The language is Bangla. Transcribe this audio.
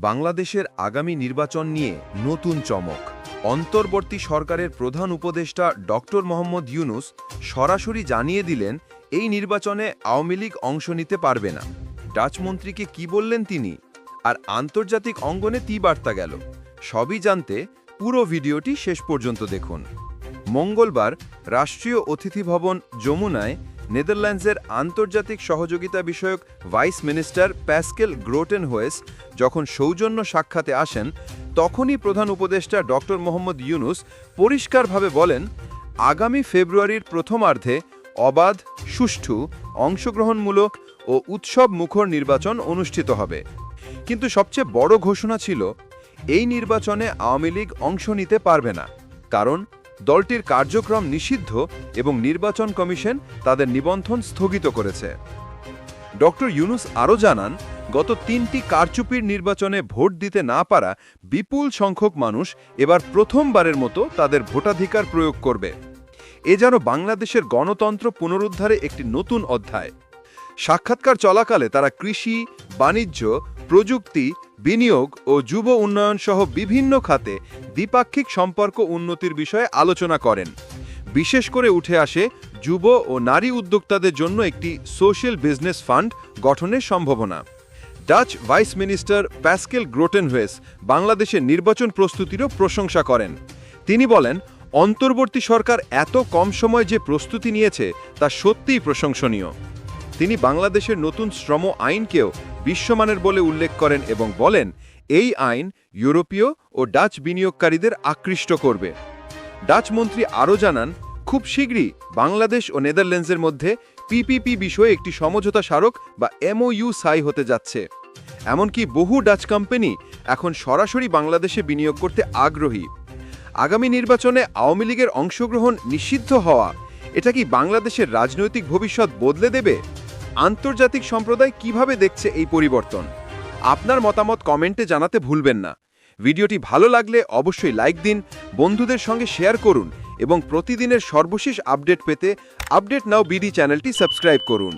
বাংলাদেশের আগামী নির্বাচন নিয়ে নতুন চমক। অন্তর্বর্তী সরকারের প্রধান উপদেষ্টা ডক্টর মোহাম্মদ ইউনুস সরাসরি জানিয়ে দিলেন, এই নির্বাচনে আওয়ামী লীগ অংশ নিতে পারবে না। ডাচ মন্ত্রীকে কি বললেন তিনি? আর আন্তর্জাতিক অঙ্গনে তি বার্তা গেল? সবই জানতে পুরো ভিডিওটি শেষ পর্যন্ত দেখুন। মঙ্গলবার রাষ্ট্রীয় অতিথি ভবন যমুনায় নেদারল্যান্ডসের আন্তর্জাতিক সহযোগিতা বিষয়ক vice minister Pascal Grotenhuis যখন সৌজন্য সাক্ষাতে আসেন, তখনই প্রধান উপদেষ্টা ডক্টর মোহাম্মদ ইউনুস পরিষ্কারভাবে বলেন, আগামী ফেব্রুয়ারির প্রথমার্ধে অবাধ, সুষ্ঠু, অংশগ্রহণমূলক ও উৎসব মুখর নির্বাচন অনুষ্ঠিত হবে। কিন্তু সবচেয়ে বড় ঘোষণা ছিল, এই নির্বাচনে আওয়ামী লীগ অংশ নিতে পারবে না। কারণ দলটির কার্যক্রম নিষিদ্ধ এবং নির্বাচন কমিশন তাদের নিবন্ধন স্থগিত করেছে। ডক্টর ইউনুস আরও জানান, গত তিনটি কারচুপির নির্বাচনে ভোট দিতে না পারা বিপুল সংখ্যক মানুষ এবার প্রথমবারের মতো তাদের ভোটাধিকার প্রয়োগ করবে। এ যেন বাংলাদেশের গণতন্ত্র পুনরুদ্ধারে একটি নতুন অধ্যায়। সাক্ষাৎকার চলাকালে তারা কৃষি, বাণিজ্য প্রযুক্তি, বিনিয়োগ ও যুব উন্নয়ন সহ বিভিন্ন খাতে দ্বিপাক্ষিক সম্পর্ক উন্নতির বিষয়ে আলোচনা করেন। বিশেষ করে উঠে আসে যুব ও নারী উদ্যোক্তাদের জন্য একটি সোশ্যাল বিজনেস ফান্ড গঠনের সম্ভাবনা। Dutch vice minister Pascal Grotenhuis বাংলাদেশের নির্বাচন প্রস্তুতিরও প্রশংসা করেন। তিনি বলেন, অন্তর্বর্তী সরকার এত কম সময় যে প্রস্তুতি নিয়েছে তা সত্যিই প্রশংসনীয়। তিনি বাংলাদেশের নতুন শ্রম আইনকেও বিশ্বমানের বলে উল্লেখ করেন এবং বলেন, এই আইন ইউরোপীয় ও ডাচ বিনিয়োগকারীদের আকৃষ্ট করবে। ডাচ মন্ত্রী আরও জানান, খুব শীঘ্রই বাংলাদেশ ও নেদারল্যান্ডসের মধ্যে পিপিপি বিষয়ে একটি সমঝোতা স্মারক বা এমওইউ সাই হতে যাচ্ছে। এমনকি বহু ডাচ কোম্পানি এখন সরাসরি বাংলাদেশে বিনিয়োগ করতে আগ্রহী। আগামী নির্বাচনে আওয়ামী লীগের অংশগ্রহণ নিষিদ্ধ হওয়া, এটা কি বাংলাদেশের রাজনৈতিক ভবিষ্যৎ বদলে দেবে? আন্তর্জাতিক সম্প্রদায় কীভাবে দেখছে এই পরিবর্তন? আপনার মতামত কমেন্টে জানাতে ভুলবেন না। ভিডিওটি ভালো লাগলে অবশ্যই লাইক দিন, বন্ধুদের সঙ্গে শেয়ার করুন এবং প্রতিদিনের সর্বশেষ আপডেট পেতে আপডেট নাও বিডি চ্যানেলটি সাবস্ক্রাইব করুন।